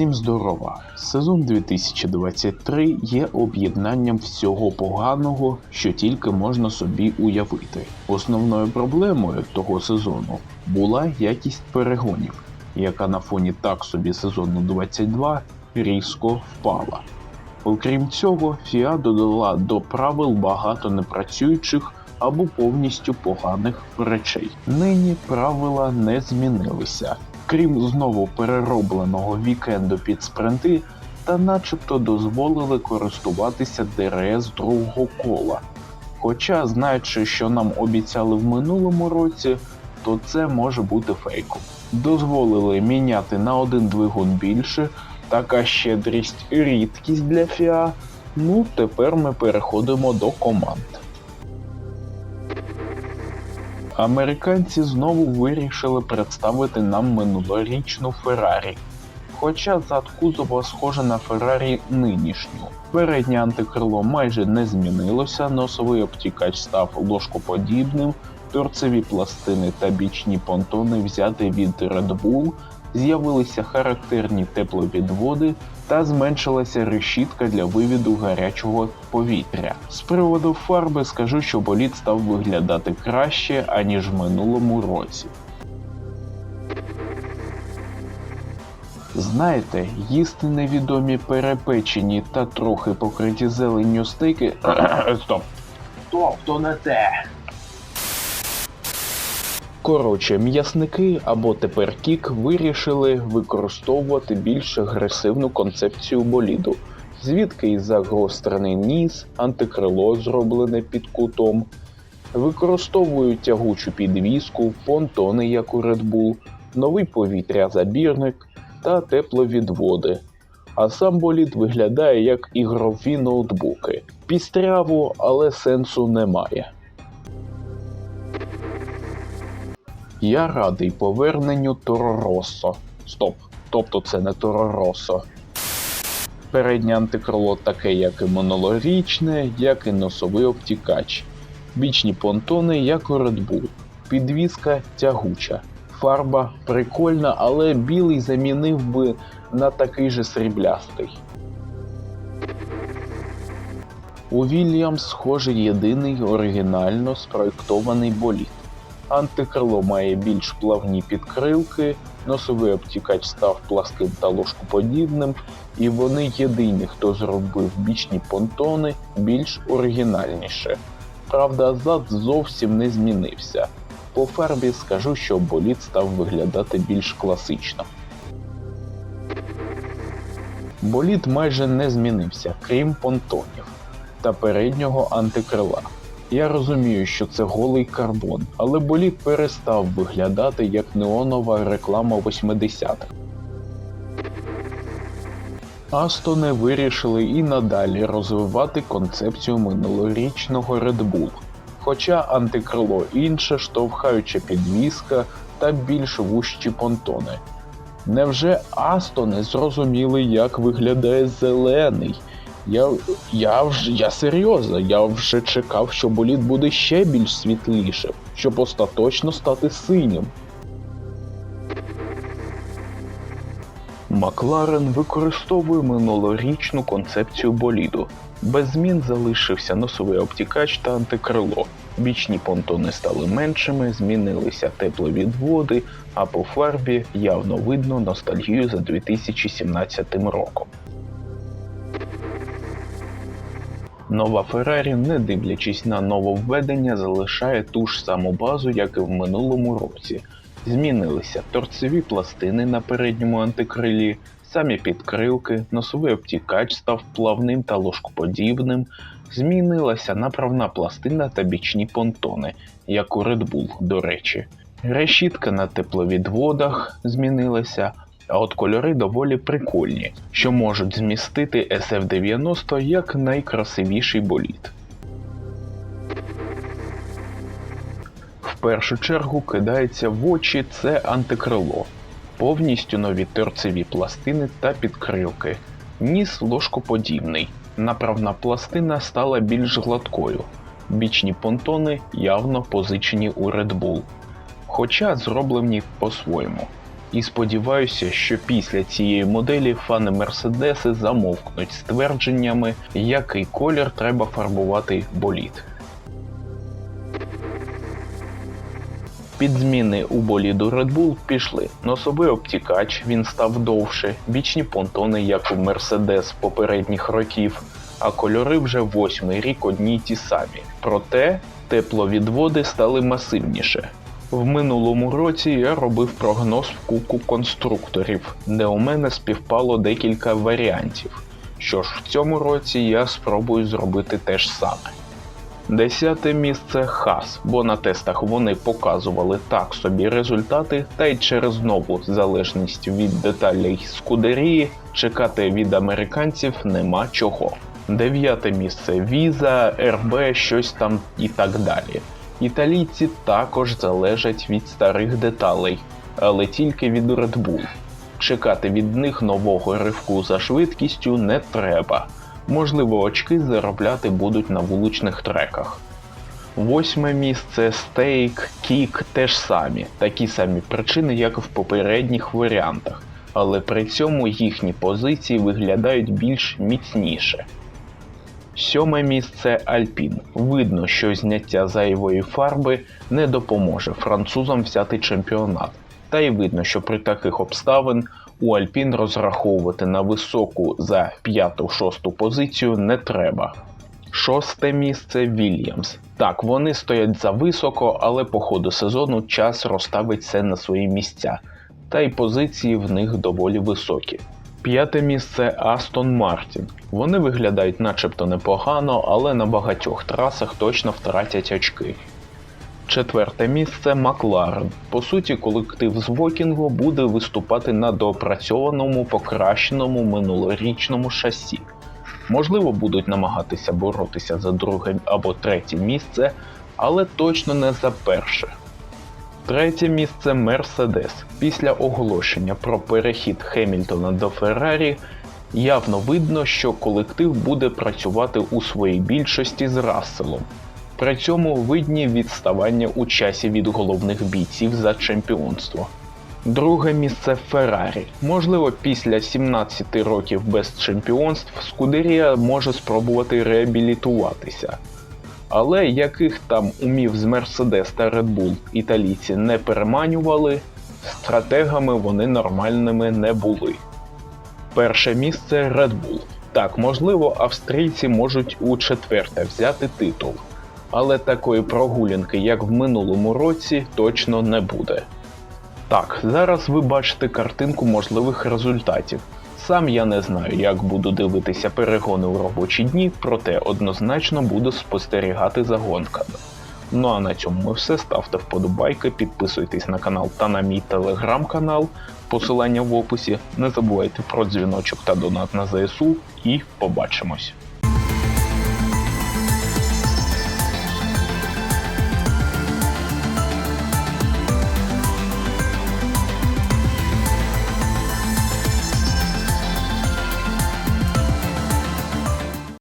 Всім здорова! Сезон 2023 є об'єднанням всього поганого, що тільки можна собі уявити. Основною проблемою того сезону була якість перегонів, яка на фоні так собі сезону 22 різко впала. Окрім цього, FIA додала до правил багато непрацюючих або повністю поганих речей. Нині правила не змінилися, крім знову переробленого вікенду під спринти, та начебто дозволили користуватися ДРС другого кола. Хоча, знаючи, що нам обіцяли в минулому році, то це може бути фейком. Дозволили міняти на один двигун більше, така щедрість рідкість для FIA. Ну, тепер ми переходимо до команд. Американці знову вирішили представити нам минулорічну Феррарі. Хоча зад кузова схоже на Феррарі нинішню. Переднє антикрило майже не змінилося, носовий обтікач став ложкоподібним, торцеві пластини та бічні понтони взяти від Red Bull, з'явилися характерні тепловідводи та зменшилася решітка для вивіду гарячого повітря. З приводу фарби скажу, що болід став виглядати краще, аніж в минулому році. Знаєте, їсти невідомі перепечені та трохи покриті зеленню стейки. Стоп. Тобто не те. Коротше, м'ясники або тепер кік вирішили використовувати більш агресивну концепцію боліду, звідки й загострений ніс, антикрило зроблене під кутом, використовують тягучу підвіску, понтони, як у Red Bull, новий повітря-забірник та тепловідводи. А сам болід виглядає як ігрові ноутбуки. Пістряво, але сенсу немає. Я радий поверненню Тороросо. Стоп, тобто це не Тороросо. Переднє антикрило таке, як і минулорічне, як і носовий обтікач. Бічні понтони, як у Red Bull. Підвіска тягуча. Фарба прикольна, але білий замінив би на такий же сріблястий. У Вільямс схоже єдиний оригінально спроєктований болід. Антикрило має більш плавні підкрилки, носовий обтікач став пласким та ложкоподібним, і вони єдині, хто зробив бічні понтони більш оригінальніше. Правда, зад зовсім не змінився. По фарбі скажу, що болід став виглядати більш класично. Болід майже не змінився, крім понтонів та переднього антикрила. Я розумію, що це голий карбон, але болід перестав виглядати як неонова реклама 80-х. Астони вирішили і надалі розвивати концепцію минулорічного Red Bull. Хоча антикрило інше, штовхаюча підвіска та більш вущі понтони. Невже Астони зрозуміли, як виглядає зелений? Я, я, вже, я серйозно, я вже чекав, що болід буде ще більш світлішим, щоб остаточно стати синім. Макларен використовує минулорічну концепцію боліду. Без змін залишився носовий обтікач та антикрило. Бічні понтони стали меншими, змінилися тепловідводи, а по фарбі явно видно ностальгію за 2017 роком. Нова Феррарі, не дивлячись на нововведення, залишає ту ж саму базу, як і в минулому році. Змінилися торцеві пластини на передньому антикрилі, самі підкрилки, носовий обтікач став плавним та ложкоподібним, змінилася направна пластина та бічні понтони, як у Red Bull, до речі. Решітка на тепловідводах змінилася, а от кольори доволі прикольні, що можуть змістити SF90 як найкрасивіший болід. В першу чергу кидається в очі це антикрило, повністю нові торцеві пластини та підкрилки. Ніс ложкоподібний. Направна пластина стала більш гладкою. Бічні понтони явно позичені у Red Bull, хоча зроблені по-своєму. І сподіваюся, що після цієї моделі фани Мерседеси замовкнуть з твердженнями, який колір треба фарбувати болід. Під зміни у боліду Red Bull пішли носовий обтікач, він став довше, бічні понтони, як у Mercedes попередніх років, а кольори вже восьмий рік одні й ті самі. Проте тепловідводи стали масивніше. В минулому році я робив прогноз в кубку конструкторів, де у мене співпало декілька варіантів. Що ж, в цьому році я спробую зробити те ж саме. Десяте місце Хас, бо на тестах вони показували так собі результати, та й через нову залежність від деталей скудерії чекати від американців нема чого. Дев'яте місце Віза, РБ, щось там і так далі. Італійці також залежать від старих деталей, але тільки від Red Bull. Чекати від них нового ривку за швидкістю не треба. Можливо, очки заробляти будуть на вуличних треках. Восьме місце стейк, кік теж самі, такі самі причини, як і в попередніх варіантах, але при цьому їхні позиції виглядають більш міцніше. Сьоме місце Альпін. Видно, що зняття зайвої фарби не допоможе французам взяти чемпіонат. Та й видно, що при таких обставин у Альпін розраховувати на високу за п'яту-шосту позицію не треба. Шосте місце Вільямс. Так, вони стоять за високо, але по ходу сезону час розставить все на свої місця, та й позиції в них доволі високі. П'яте місце Астон Мартін. Вони виглядають начебто непогано, але на багатьох трасах точно втратять очки. Четверте місце Макларен. По суті, колектив з Вокінгу буде виступати на доопрацьованому, покращеному минулорічному шасі. Можливо, будуть намагатися боротися за друге або третє місце, але точно не за перше. Третє місце Мерседес. Після оголошення про перехід Хемільтона до Феррарі явно видно, що колектив буде працювати у своїй більшості з Расселом. При цьому видні відставання у часі від головних бійців за чемпіонство. Друге місце Феррарі. Можливо, після 17 років без чемпіонств Скудерія може спробувати реабілітуватися. Але яких там умів з Мерседес та Red Bull італійці не переманювали, стратегами вони нормальними не були. Перше місце Red Bull. Так, можливо, австрійці можуть у четверте взяти титул, але такої прогулянки, як в минулому році, точно не буде. Так, зараз ви бачите картинку можливих результатів. Сам я не знаю, як буду дивитися перегони у робочі дні, проте однозначно буду спостерігати за гонками. Ну а на цьому ми все. Ставте вподобайки, підписуйтесь на канал та на мій телеграм-канал, посилання в описі. Не забувайте про дзвіночок та донат на ЗСУ і побачимось.